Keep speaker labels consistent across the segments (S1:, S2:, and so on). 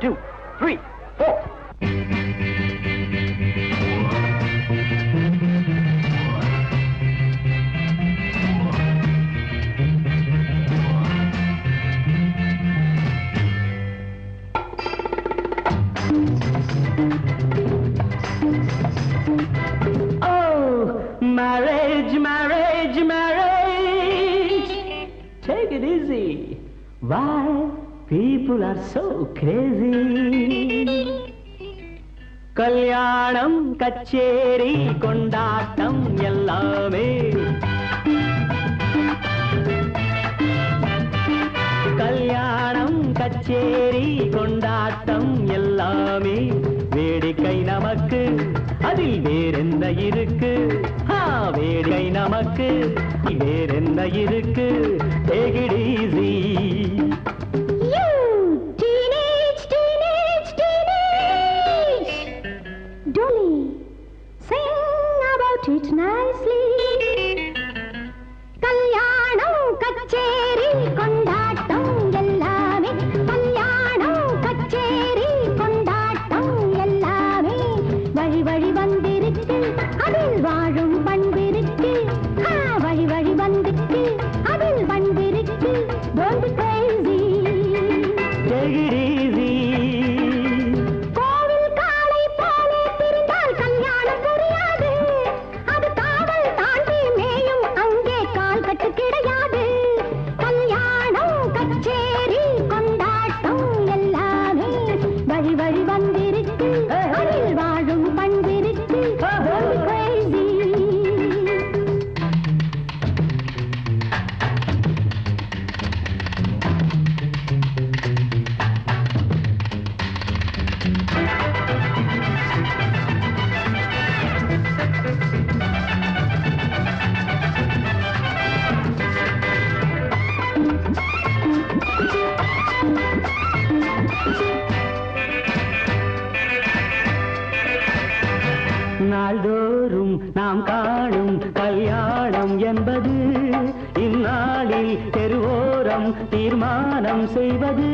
S1: two, three, four.
S2: Oh, marriage, marriage, marriage. Take it easy. Why? People are so crazy கல்யாணம் கச்சேரி கொண்டாட்டம் எல்லாமே கல்யாணம் கச்சேரி கொண்டாட்டம் எல்லாமே வேடிக்கை நமக்கு அதில் வேறென்ன இருக்கு வேடிக்கை நமக்கு வேறென்ன இருக்கு Take
S3: you it nicely.
S2: நாள்தோறும் நாம் காணும் கல்யாணம் என்பது இந்நாளில் தெருவோரம் தீர்மானம் செய்வது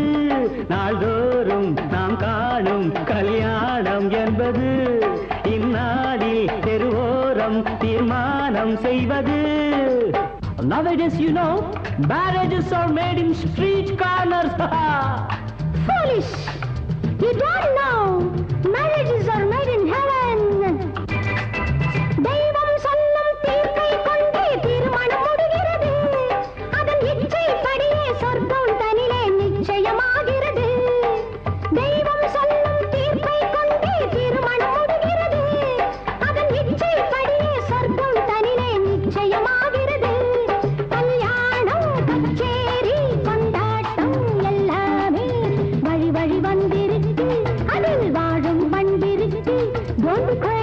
S2: நாள்தோறும் நாம் காணும் கல்யாணம் என்பது இந்நாளில் தெருவோரம் தீர்மானம் செய்வது Nowadays, you know, marriages are made in street corners.
S3: Foolish! Hey!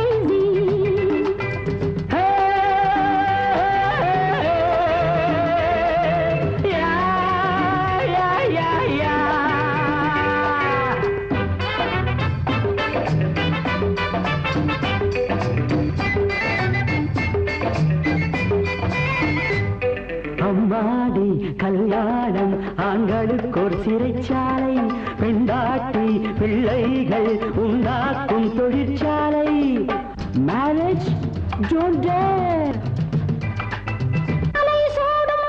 S3: கல்யாணம்
S2: ஆண்களுக்கு ஒரு சிறைச்சாலை பெண்டாட்டி பிள்ளைகள் உண்டாக்கும் தொழிற்சாலை. மேரேஜ் டோன்ட் டேர்
S3: அலை சூடும்